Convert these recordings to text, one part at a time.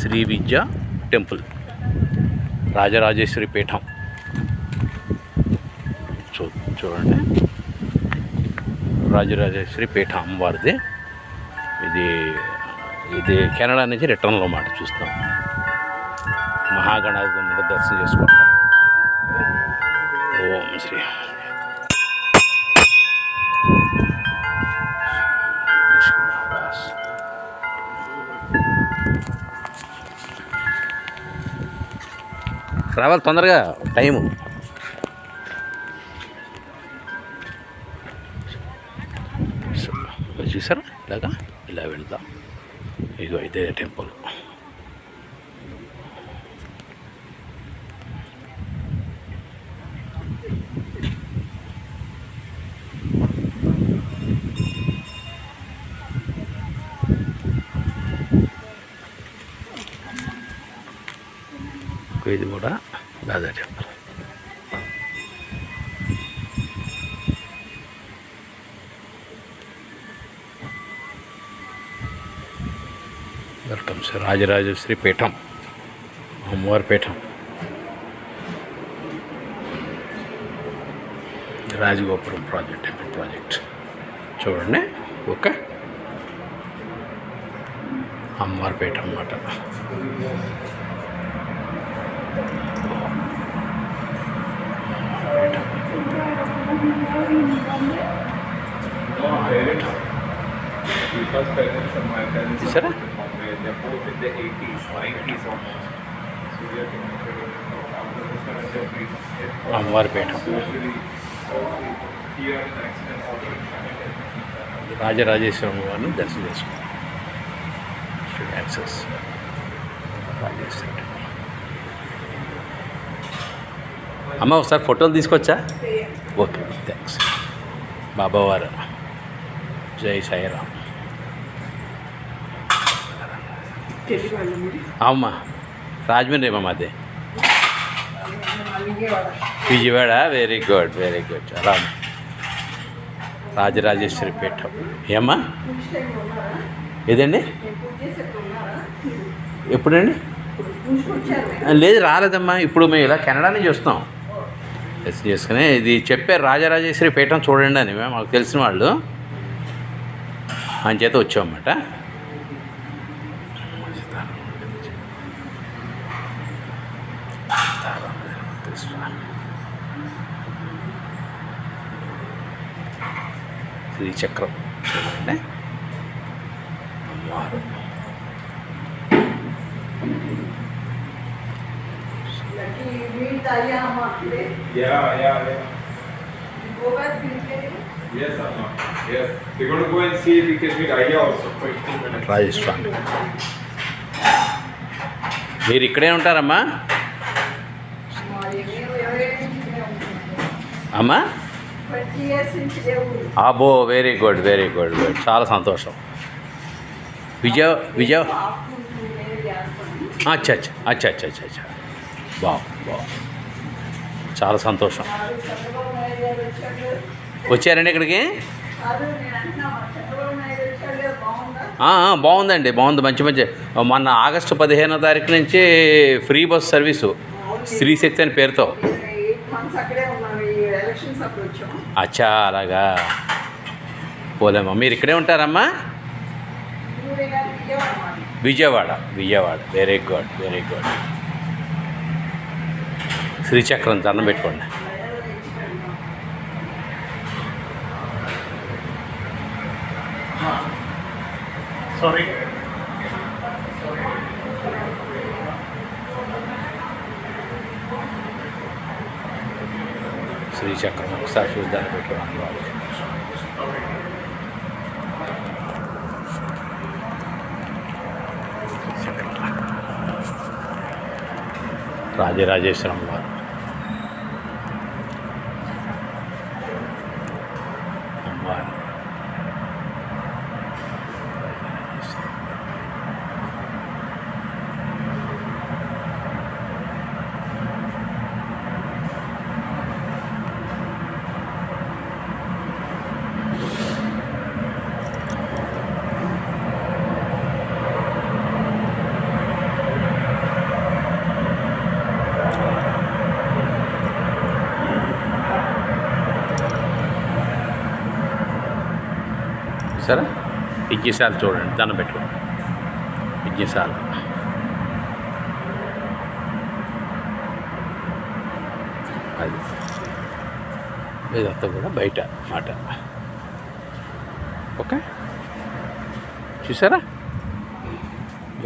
శ్రీ విద్య temple. Rajarajeshwari పీఠం. చూ చూడండి. రాజరాజేశ్వరి పీఠ అమ్మవారిది. ఇది ఇది కెనడా నుంచి రిటర్న్లో మాట చూస్తాం. మహాగణాధిపతి దర్శనం చేసుకోండి ఓం శ్రీ రావాలి తొందరగా టైము సో, చూసారా ఇలాగా ఇలా వెళ్దాం ఇదిగో ఇదే టెంపుల్ ఇది కూడా అదే టెంపుల్ వెల్కమ్ సార్. రాజరాజేశ్వరి పీఠం. అమ్మవారి పీఠం. రాజగోపురం ప్రాజెక్ట్ టెంపుల్ ప్రాజెక్ట్. చూడండి ఓకే అమ్మవారి పీఠం అన్నమాట. పీఠం The first parents and my parents Is that are it? Bombay. They're both in their 80s, 90s almost. So we are connected after the surrender, we get Rajarajeshwaram వారిని దర్శనం చేసుకోండి access Rajeswaram అమ్మ ఒకసారి ఫోటోలు తీసుకొచ్చా? ఓకే థ్యాంక్స్ బాబావారు. జై సాయిరామ్. అమ్మ రాజమండ్రి అమ్మ మాది. Vijayawada very good very good Ram. Rajarajeshwari పీఠం. ఏమ్మా? ఏదండి? ఎప్పుడండి? లేదు రాలేదమ్మా. ఇప్పుడు మేము ఇలా కెనడా నుంచి వస్తాం టెస్ట్ చేసుకుని ఇది చెప్పారు రాజరాజేశ్వరి పీఠం చూడండి అని మాకు తెలిసిన వాళ్ళు. అని చేత వచ్చామన్నమాట. శ్రీచక్రం చూడండి. అమ్మవారు. మీరు ఇక్కడే ఉంటారమ్మా? అమ్మా? ఆబో very good very good good చాలా సంతోషం. విజయ విజయ. అచ్చా అచ్చా అచ్చా అచ్చా అచ్చా బాగు బాగు చాలా సంతోషం. వచ్చారండి ఇక్కడికి? బాగుందండి బాగుంది మంచి మంచి. మొన్న ఆగస్టు పదిహేనో తారీఖు నుంచి ఫ్రీ బస్ సర్వీసు స్త్రీ శక్తి అని పేరుతో. అచ్చా అలాగా. పోలేమ్మా మీరు ఇక్కడే ఉంటారమ్మా? Vijayawada Vijayawada. Very good very good శ్రీచక్రం దండం పెట్టుకోండి. Sorry. శ్రీచక్రం ఒకసారి చూసి దండం పెట్టుకోండి వాళ్ళకి రాజరాజేశ్వరం వారు అమ్మవారు రాజరాజేశ్వరం వారు. చూసారా? యజ్ఞశాల చూడండి దండం పెట్టుకోండి. యజ్ఞశాల అది. ఇదంతా కూడా బయట మాట. ఓకే? చూసారా?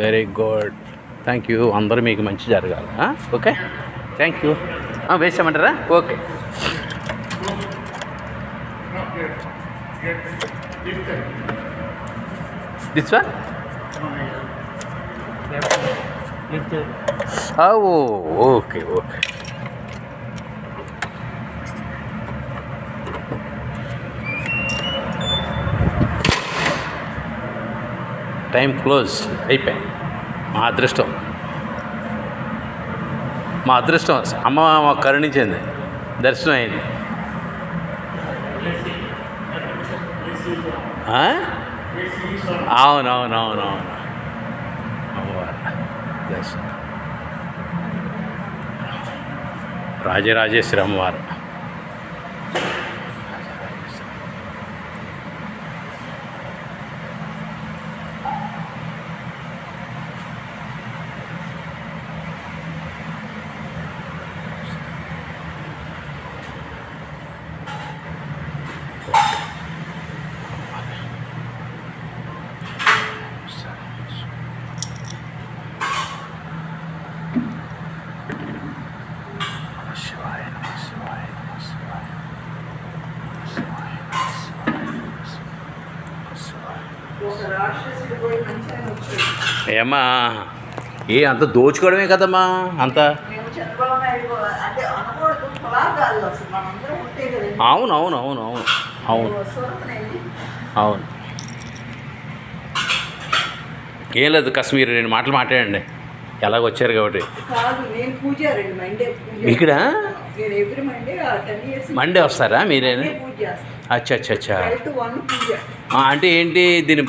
Very good. Thank you. అందరూ మీకు మంచి జరగాలి. Okay? Thank you. వేసామంటారా okay. This one oh okay okay time close అయిపోయింది మా అదృష్టం మా అదృష్టం అమ్మ మాకు కరుణించింది దర్శనం అయింది అవునవునవునవును. అమ్మవారు. దర్శనం రాజరాజేశ్వరి అమ్మవారు. ఏమ్మా ఏ అంత దోచుకోవడమే కదమ్మా అంత? అవును అవును అవును. అవును అవును అవును. ఏం లేదు కాశ్మీర్ రెండు మాటలు మాట్లాడండి. ఎలాగ వచ్చారు కాబట్టి ఇక్కడ? మండే వస్తారా చేస్తాను. అచ్చా అచ్చా అచ్చా అంటే ఏంటి దీని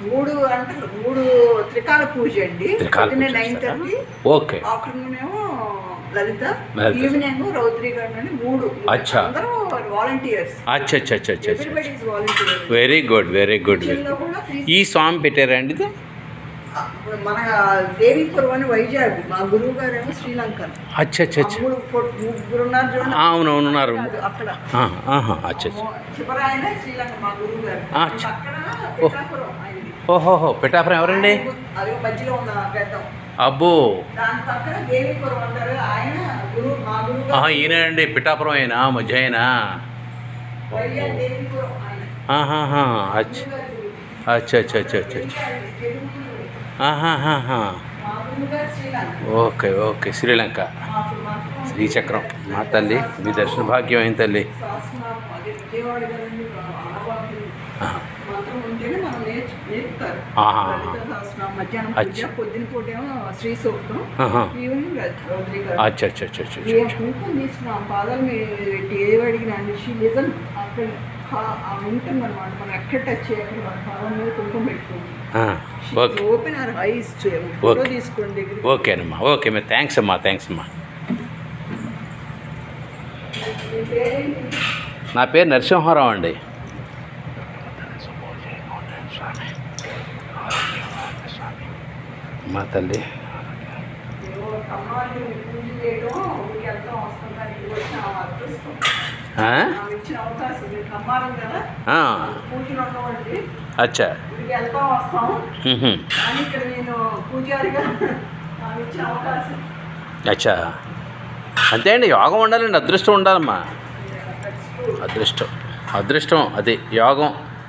మూడు గంటలు మూడు త్రికాల పూజ అండి. పొద్దున్నే నైన్? Thirty okay. ఆఫ్టర్నూన్ ఏమో లలిత. ఈవినింగ్ రౌద్రి గారు మూడు. అచ్చా. అందరూ వాలంటీర్స్ అచ్చా అచ్చా అచ్చా అచ్చా అచ్చా. Everybody is volunteer very good very good ఈ స్వామి పెట్టారా అండి ఇది? మన దేవీపురం అని వైజాగ్ మా గురువు గారు ఏమో శ్రీలంక. అచ్చా అచ్చా అచ్చా. మూడు ఫో- ముగ్గురు ఉన్నారు చూడండి. అవును ఉన్నారు. అక్కడ. అచ్చా అచ్చా. చివరాయన శ్రీలంక మా గురువు గారు. ఆ, పిఠాపురం ఓహోహో పిఠాపురం ఎవరండి? అది మధ్యలో ఉన్న గడ్డం. అబ్బో. దాని పక్కన దేవీపురం అంటారు. ఆయన గురువు మా గురువు గారు ఆహా ఈయన అండి పిఠాపురం అయినా మధ్య అయినా వైఎస్ దేవీపురం ఆయన. ఆహాహా అచ్చా. అచ్చా అచ్చా అచ్చా అచ్చా అచ్చా. తెలుగు గురువు. ఆహాహాహా మా గురువు గారు శ్రీలంక. Okay okay Sri Lanka. శ్రీచక్రం మా తల్లి మీ దర్శన భాగ్యం తల్లి? అదే విజయవాడ ఆడవాళ్ళు ఆహా. మాత్రం ఉంటేనే మనం నేర్చు నేర్పుతారు ఆహా. లలిత సహస్రనామం మధ్యాహ్నం అచ్చా. పూజ పొద్దున పూట ఏమో శ్రీ సూక్తం ఆహా. ఈవినింగ్ రౌద్రి గారు అచ్చా అచ్చా అచ్చా అచ్చా ఏ అచ్చా. కుంకుమ తీసుకున్నాం పాదాలు మీరు పెట్టి ఏవి అడిగినా షీ లిజన్ అక్కడ ఉంటుంది అనమాట మనం ఎక్కడ టచ్ చేయాలి మన పాదం మీద కుంకుమ పెట్టుకుంటాం ఆ, okay open our eyes photo okay. తీసుకోండి ఓకేనమ్మా ఓకే మరి థ్యాంక్స్ అమ్మా థ్యాంక్స్ అమ్మా మీ? నా పేరు నరసింహారావు అండి మా తల్లి. అచ్చా. అచ్చా. అంతే అండి యోగం ఉండాలండి అదృష్టం ఉండాలమ్మా. అదృష్టం. అదృష్టం అది యోగం.